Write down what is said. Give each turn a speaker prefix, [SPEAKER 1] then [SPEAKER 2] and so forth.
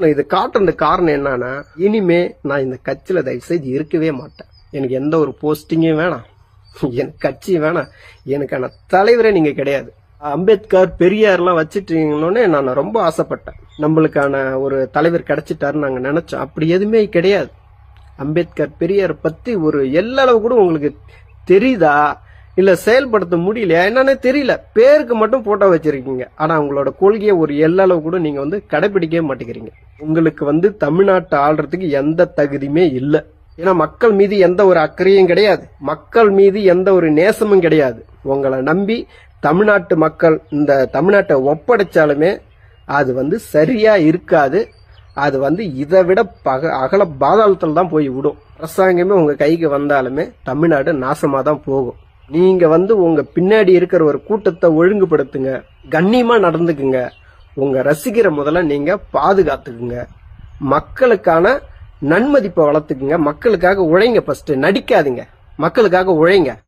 [SPEAKER 1] நான் இது காட்டுறது காரணம் என்னன்னா இனிமே நான் இந்த கட்சியில தயவு செய்து இருக்கவே மாட்டேன். எனக்கு எந்த ஒரு போஸ்டிங்கும் வேணாம். எனக்கு கட்சி வேணாம். எனக்கான தலைவரே நீங்க கிடையாது. அம்பேத்கர் பெரியார்லாம் வச்சுட்டீங்கன்னு நான் ரொம்ப ஆசைப்பட்டேன். நம்மளுக்கான ஒரு தலைவர் கிடைச்சிட்டாருன்னு நாங்க நினைச்சோம். அப்படி எதுவுமே கிடையாது. அம்பேத்கர் பெரியார் பத்தி ஒரு எல்லளவு கூட உங்களுக்கு தெரியுதா? இல்ல செயல்படுத்த முடியலையா? என்னன்னு தெரியல. பேருக்கு மட்டும் போட்டோ வச்சிருக்கீங்க. ஆனா உங்களோட கொள்கையை ஒரு எல்லளவு கூட நீங்க வந்து கடைபிடிக்கவே மாட்டேங்கிறீங்க. உங்களுக்கு வந்து தமிழ்நாட்டை ஆள்றதுக்கு எந்த தகுதியுமே இல்லை. ஏன்னா மக்கள் மீது எந்த ஒரு அக்கறையும் கிடையாது. மக்கள் மீது எந்த ஒரு நேசமும் கிடையாது. உங்களை நம்பி தமிழ்நாட்டு மக்கள் இந்த தமிழ்நாட்டை ஒப்படைச்சாலுமே அது வந்து சரியா இருக்காது. அது வந்து இதை விட பக அகல பாதாளத்தில் தான் போய் விடும். அரசாங்கமே உங்க கைக்கு வந்தாலுமே தமிழ்நாடு நாசமா தான் போகும். நீங்க வந்து உங்க பின்னாடி இருக்கிற ஒரு கூட்டத்தை ஒழுங்குபடுத்துங்க. கண்ணியமா நடந்துக்குங்க. உங்க ரசிகரை முதல்ல நீங்க பாதுகாத்துக்குங்க. மக்களுக்கான நன்மதிப்பை வளர்த்துக்குங்க. மக்களுக்காக உழைங்க ஃபர்ஸ்ட் நடிக்காதீங்க. மக்களுக்காக உழைங்க.